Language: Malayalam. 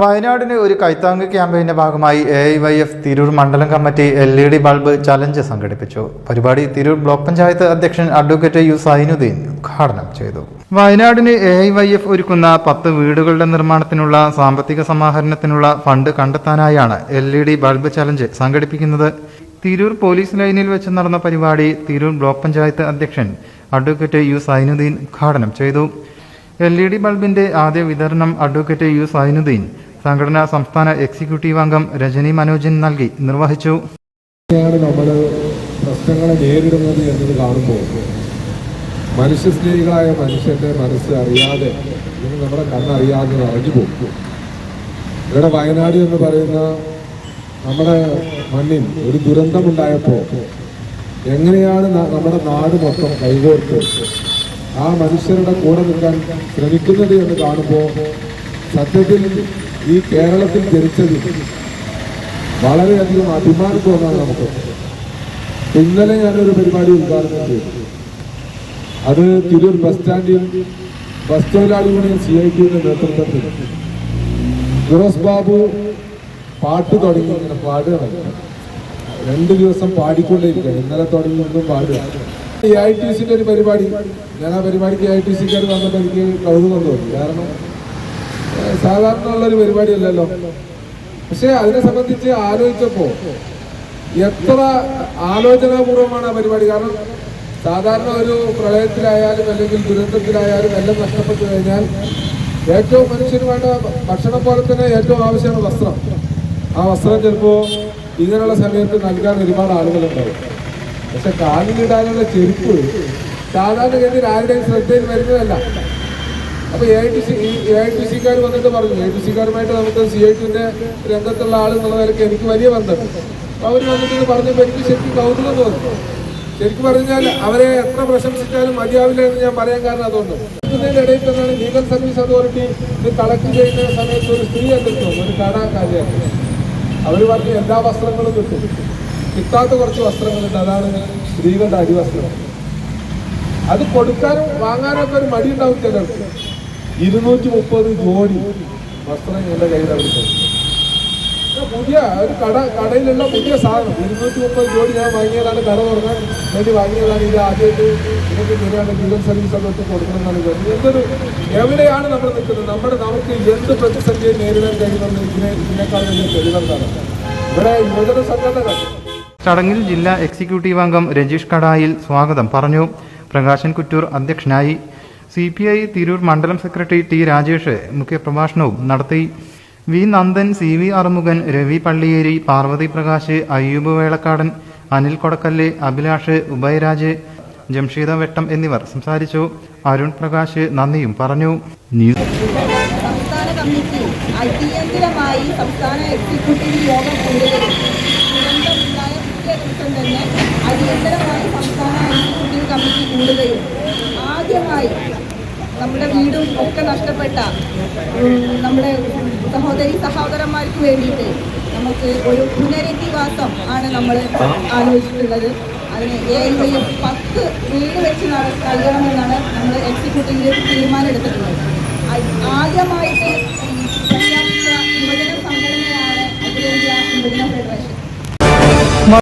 വയനാടിന് ഒരു കൈത്താങ് ക്യാമ്പയിന്റെ ഭാഗമായി A I Y F Tirur മണ്ഡലം committee L E D bulb challenge സംഘടിപ്പിച്ചു. പരിപാടി തിരൂർ ബ്ലോക്ക് പഞ്ചായത്ത് അധ്യക്ഷൻ അഡ്വക്കേറ്റ് യു സൈനുദ്ദീൻ ഉദ്ഘാടനം ചെയ്തു. വയനാടിന് എ ഐ വൈ എഫ് ഒരുക്കുന്ന പത്ത് വീടുകളുടെ നിർമ്മാണത്തിനുള്ള സാമ്പത്തിക സമാഹരണത്തിനുള്ള fund കണ്ടെത്താനായാണ് L E D bulb challenge സംഘടിപ്പിക്കുന്നത്. തിരൂർ പോലീസ് ലൈനിൽ വെച്ച് നടന്ന പരിപാടി തിരൂർ ബ്ലോക്ക് പഞ്ചായത്ത് അധ്യക്ഷൻ അഡ്വക്കേറ്റ് യു സൈനുദ്ദീൻ ഉദ്ഘാടനം ചെയ്തു. എൽ ഇ ഡി ബൾബിന്റെ ആദ്യ വിതരണം അഡ്വക്കേറ്റ് യു സൈനുദ്ദീൻ സംഘടനാ സംസ്ഥാന എക്സിക്യൂട്ടീവ് അംഗം രജനി മനോജൻ നൽകി നിർവഹിച്ചു. നമ്മൾ പ്രശ്നങ്ങളെ നേരിടുന്നത് എന്നത് കാണുമ്പോൾ മനുഷ്യസ്നേഹികളായ മനുഷ്യന്റെ മനസ്സ് അറിയാതെ അല്ലെങ്കിൽ നമ്മുടെ കണ്ണറിയാതെ നിറഞ്ഞു പോകും. ഇവിടെ വയനാട് എന്ന് പറയുന്ന നമ്മുടെ മണ്ണിൽ ഒരു ദുരന്തമുണ്ടായപ്പോൾ എങ്ങനെയാണ് നമ്മുടെ നാട് മൊത്തം കൈകോർത്ത് ആ മനുഷ്യരുടെ കൂടെ നിൽക്കാൻ ശ്രമിക്കുന്നത് എന്ന് കാണുമ്പോൾ സത്യത്തിൽ ഈ കേരളത്തിൽ ജനിച്ചത് വളരെയധികം അഭിമാനം തോന്നാണ് നമുക്ക്. ഇന്നലെ ഞാനൊരു പരിപാടി ഉദ്ഘാടനം ചെയ്തു. അത് തിരൂർ ബസ് സ്റ്റാൻഡിൽ ബസ് തൊഴിലാളി സി ഐ ടിയുടെ നേതൃത്വത്തിൽ. ഫിറോസ് ബാബു പാട്ട് തുടങ്ങി ഇങ്ങനെ പാടുകയാണ്. രണ്ട് ദിവസം പാടിക്കൊണ്ടേയിരിക്കുകയാണ്. ഇന്നലെ തുടങ്ങി പാടുക ഈ ഐ ടി സിന്റെ ഒരു പരിപാടി. ഞാൻ ആ പരിപാടിക്ക് ഐ ടി സിക്കാർ വന്നപ്പോൾ എനിക്ക് കൗതുകം തോന്നി. കാരണം സാധാരണ ഉള്ളൊരു പരിപാടിയല്ലല്ലോ. പക്ഷെ അതിനെ സംബന്ധിച്ച് ആലോചിച്ചപ്പോ എത്ര ആലോചനാപൂർവമാണ് ആ പരിപാടി. കാരണം സാധാരണ ഒരു പ്രളയത്തിലായാലും അല്ലെങ്കിൽ ദുരന്തത്തിലായാലും എല്ലാം നഷ്ടപ്പെട്ടു കഴിഞ്ഞാൽ ഏറ്റവും മനുഷ്യന് വേണ്ട ഭക്ഷണം പോലെ തന്നെ ഏറ്റവും ആവശ്യമാണ് വസ്ത്രം. ആ വസ്ത്രം ചിലപ്പോൾ ഇങ്ങനെയുള്ള സമയത്ത് നൽകാൻ ഒരുപാട് ആളുകളുണ്ടാവും. പക്ഷെ കാലിലിടാനുള്ള ചെരുപ്പ് സാധാരണഗതിയിൽ ആരുടെയും ശ്രദ്ധയിൽ വരുന്നതല്ല. അപ്പൊ A I T C A I T Sikar വന്നിട്ട് പറഞ്ഞു. എ ടി സിക്കാരുമായിട്ട് നമുക്ക് സി ഐ ടിന്റെ രംഗത്തുള്ള ആൾ എന്നുള്ള നിലയ്ക്ക് എനിക്ക് വലിയ അപ്പൊ അവർ വന്നിട്ട് ഇത് പറഞ്ഞപ്പോൾ എനിക്ക് ശരിക്കും കൗതുകം തോന്നി. ശരിക്കും പറഞ്ഞാൽ അവരെ എത്ര പ്രശംസിച്ചാലും മതിയാവില്ല എന്ന് ഞാൻ പറയാൻ കാരണം അതുകൊണ്ട്. ഇടയിൽ തന്നെയാണ് ലീഗൽ സർവീസ് അതോറിറ്റി ഇത് കളക്ട് ചെയ്യുന്ന സമയത്ത് ഒരു സ്ത്രീ എന്തെത്തും ഒരു കടാക്കാരിയാണ് അവർ പറഞ്ഞു എല്ലാ വസ്ത്രങ്ങളും കിട്ടും കിട്ടാത്ത കുറച്ച് വസ്ത്രങ്ങളുണ്ട് അതാണ് സ്ത്രീകളുടെ അരിവസ്ത്രം അത് കൊടുക്കാനും വാങ്ങാനൊക്കെ ഒരു മടി ഉണ്ടാവും ചിലർക്ക്. ഇരുന്നൂറ്റി മുപ്പത് ജോഡി വസ്ത്രം എന്റെ കയ്യിൽ അവിടെ പുതിയ ഒരു കട കടയിലുള്ള പുതിയ സാധനം. ഇരുന്നൂറ്റി മുപ്പത് ജോഡി ഞാൻ വാങ്ങിയതാണ് കട തുറക്കാൻ വേണ്ടി വാങ്ങിയതാണ് ഇത് ആദ്യമായിട്ട്. ഇതൊക്കെ ശരിയാണ് ലീഗൽ സർവീസ് അതൊക്കെ കൊടുക്കണമെന്നാണ് പറയുന്നത് എന്തൊരു എവിടെയാണ് നമ്മൾ നിൽക്കുന്നത്? നമ്മുടെ നമുക്ക് എന്ത് പ്രതിസന്ധിയെ നേരിടാൻ കഴിയുമെന്ന് ഇതിനെ ഇതിനേക്കാൾ വലിയ തെളിവെന്താണ്? ഇവിടെ യുവജന സംഘടനകൾ. ചടങ്ങിൽ ജില്ലാ എക്സിക്യൂട്ടീവ് അംഗം രജീഷ് കടായിൽ സ്വാഗതം പറഞ്ഞു. പ്രകാശൻ കുറ്റൂർ അധ്യക്ഷനായി സി പി ഐ തിരൂർ മണ്ഡലം സെക്രട്ടറി ടി രാജേഷ് മുഖ്യപ്രഭാഷണവും നടത്തി. V Nandan C V Arumukhan Ravi Palliyeri Parvathy Prakash Ayyoob Velakkadan Anil Kodakkal Abhilash Ubhayaraj Jamsheeda Vettam എന്നിവർ സംസാരിച്ചു. അരുൺ പ്രകാശ് നന്ദിയും പറഞ്ഞു. സംസ്ഥാന കമ്മിറ്റി അടിയന്തരമായി സംസ്ഥാന എക്സിക്യൂട്ടീവ് യോഗം കൊണ്ടുവരും. അടിയന്തരമായി സംസ്ഥാന എക്സിക്യൂട്ടീവ് കമ്മിറ്റി കൂടുകയും നമ്മുടെ വീടും ഒക്കെ നഷ്ടപ്പെട്ട നമ്മുടെ സഹോദരി സഹോദരന്മാർക്ക് വേണ്ടിയിട്ട് നമുക്ക് ഒരു പുനരധിവാസം ആണ് നമ്മൾ ആലോചിച്ചിട്ടുള്ളത്. അതിന് എ വൈ എഫ് പത്ത് വീട് വെച്ച് നൽകണമെന്നാണ് നമ്മൾ എക്സിക്യൂട്ടീവിലേക്ക് തീരുമാനം എടുത്തിട്ടുള്ളത്. ആദ്യമായിട്ട്